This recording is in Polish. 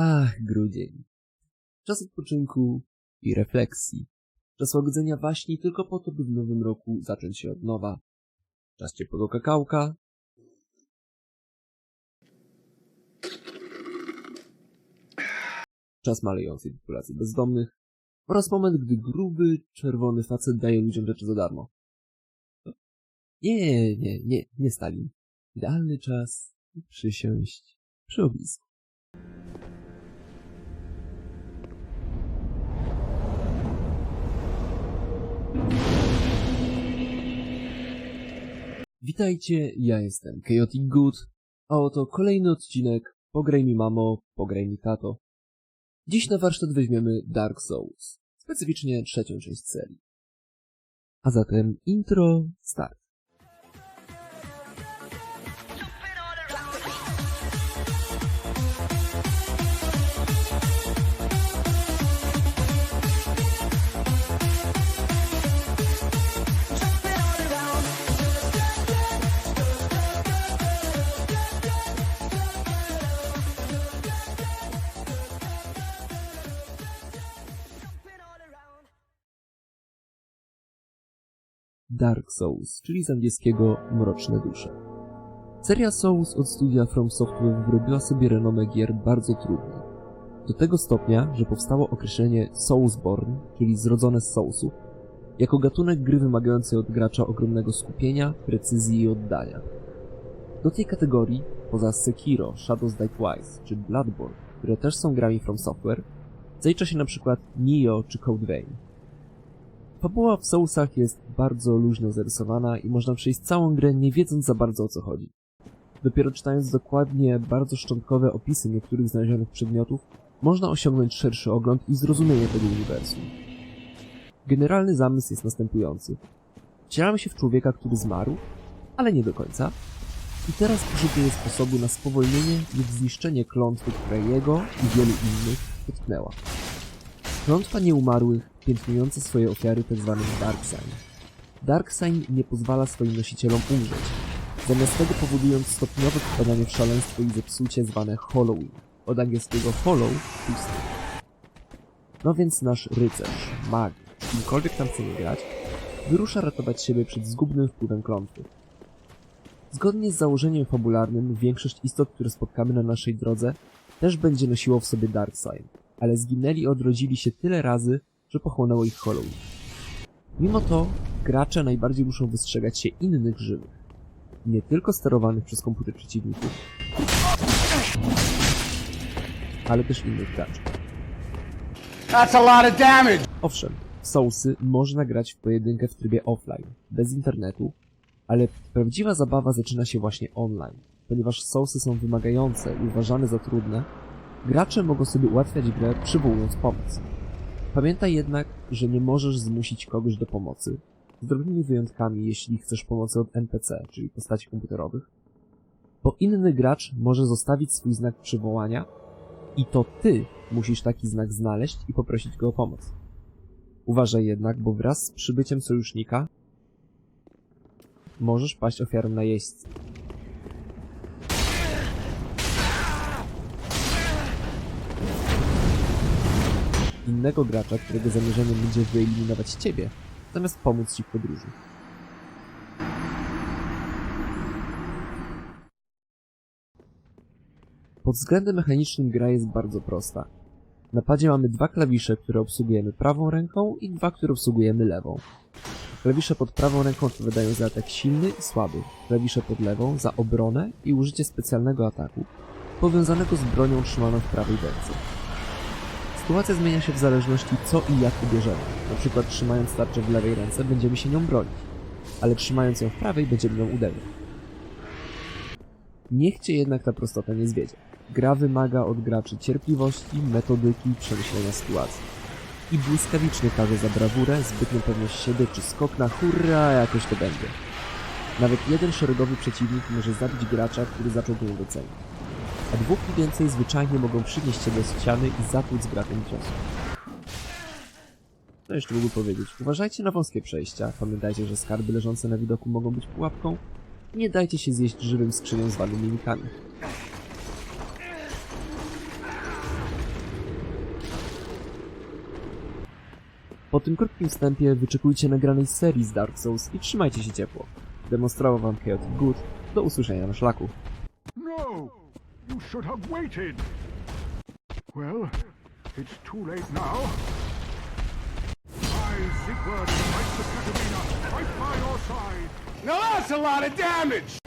Ach, grudzień. Czas odpoczynku i refleksji. Czas łagodzenia waśni tylko po to, by w nowym roku zacząć się od nowa. Czas ciepłego kakałka. Czas malejącej populacji bezdomnych. Oraz moment, gdy gruby, czerwony facet daje ludziom rzeczy za darmo. Nie, nie, nie, nie Stalin. Idealny czas przysiąść przy ognisku. Witajcie, ja jestem Chaotic Good, a oto kolejny odcinek Pograj mi mamo, pograj mi tato. Dziś na warsztat weźmiemy Dark Souls, specyficznie trzecią część serii. A zatem intro, start. Dark Souls, czyli z angielskiego Mroczne Dusze. Seria Souls od studia From Software wyrobiła sobie renomę gier bardzo trudnych. Do tego stopnia, że powstało określenie Soulsborne, czyli zrodzone z Soulsów, jako gatunek gry wymagającej od gracza ogromnego skupienia, precyzji i oddania. Do tej kategorii, poza Sekiro, Shadows Die Twice czy Bloodborne, które też są grami From Software, zalicza się przykład Nioh czy Code Vein. Fabuła w Soulsach jest bardzo luźno zarysowana i można przejść całą grę nie wiedząc za bardzo o co chodzi. Dopiero czytając dokładnie bardzo szczątkowe opisy niektórych znalezionych przedmiotów, można osiągnąć szerszy ogląd i zrozumienie tego uniwersum. Generalny zamysł jest następujący. Wcielamy się w człowieka, który zmarł, ale nie do końca. I teraz poszukiuje sposobu na spowolnienie lub zniszczenie klątwy, która jego i wielu innych dotknęła. Klątwa nieumarłych, piętnująca swoje ofiary tzw. Dark Sign. Dark Sign nie pozwala swoim nosicielom umrzeć, zamiast tego powodując stopniowe wpadanie w szaleństwo i zepsucie zwane Halloween, od angielskiego hollow, pusty. No więc nasz rycerz, mag, kimkolwiek tam chce grać, wyrusza ratować siebie przed zgubnym wpływem klątwy. Zgodnie z założeniem fabularnym, większość istot, które spotkamy na naszej drodze, też będzie nosiło w sobie Dark Sign, ale zginęli i odrodzili się tyle razy, że pochłonęło ich Halloween. Mimo to, gracze najbardziej muszą wystrzegać się innych żywych, nie tylko sterowanych przez komputer przeciwników, ale też innych graczy. That's a lot of damage! Owszem, Soulsy można grać w pojedynkę w trybie offline, bez internetu, ale prawdziwa zabawa zaczyna się właśnie online. Ponieważ Soulsy są wymagające i uważane za trudne, gracze mogą sobie ułatwiać grę przywołując pomoc. Pamiętaj jednak, że nie możesz zmusić kogoś do pomocy, z drobnymi wyjątkami, jeśli chcesz pomocy od NPC, czyli postaci komputerowych, bo inny gracz może zostawić swój znak przywołania i to ty musisz taki znak znaleźć i poprosić go o pomoc. Uważaj jednak, bo wraz z przybyciem sojusznika możesz paść ofiarą najeźdźcy. Innego gracza, którego zamierzeniem będzie wyeliminować ciebie, zamiast pomóc ci w podróży. Pod względem mechanicznym gra jest bardzo prosta. W napadzie mamy dwa klawisze, które obsługujemy prawą ręką i dwa, które obsługujemy lewą. Klawisze pod prawą ręką odpowiadają za atak silny i słaby, klawisze pod lewą za obronę i użycie specjalnego ataku, powiązanego z bronią trzymaną w prawej ręce. Sytuacja zmienia się w zależności co i jak ubierzemy. Na przykład trzymając tarczę w lewej ręce będziemy się nią bronić, ale trzymając ją w prawej będziemy ją uderzać. Niech cię jednak ta prostota nie zwiedzie. Gra wymaga od graczy cierpliwości, metodyki, przemyślenia sytuacji. I błyskawicznie każe za brawurę, zbytnią pewność siebie czy skok na hurra, jakoś to będzie. Nawet jeden szeregowy przeciwnik może zabić gracza, który zaczął go docenić a dwóch i więcej zwyczajnie mogą przynieść się do ściany i zatłuc gratem ciosu. Co jeszcze mógłbym powiedzieć? Uważajcie na wąskie przejścia, pamiętajcie, że skarby leżące na widoku mogą być pułapką i nie dajcie się zjeść żywym skrzynią zwanym mimikami. Po tym krótkim wstępie wyczekujcie nagranej serii z Dark Souls i trzymajcie się ciepło. Demonstrował wam Chaotic Good. Do usłyszenia na szlaku. No! You should have waited! Well, it's too late now. I, Siegward, fight the Katarina, fight by your side! Now that's a lot of damage!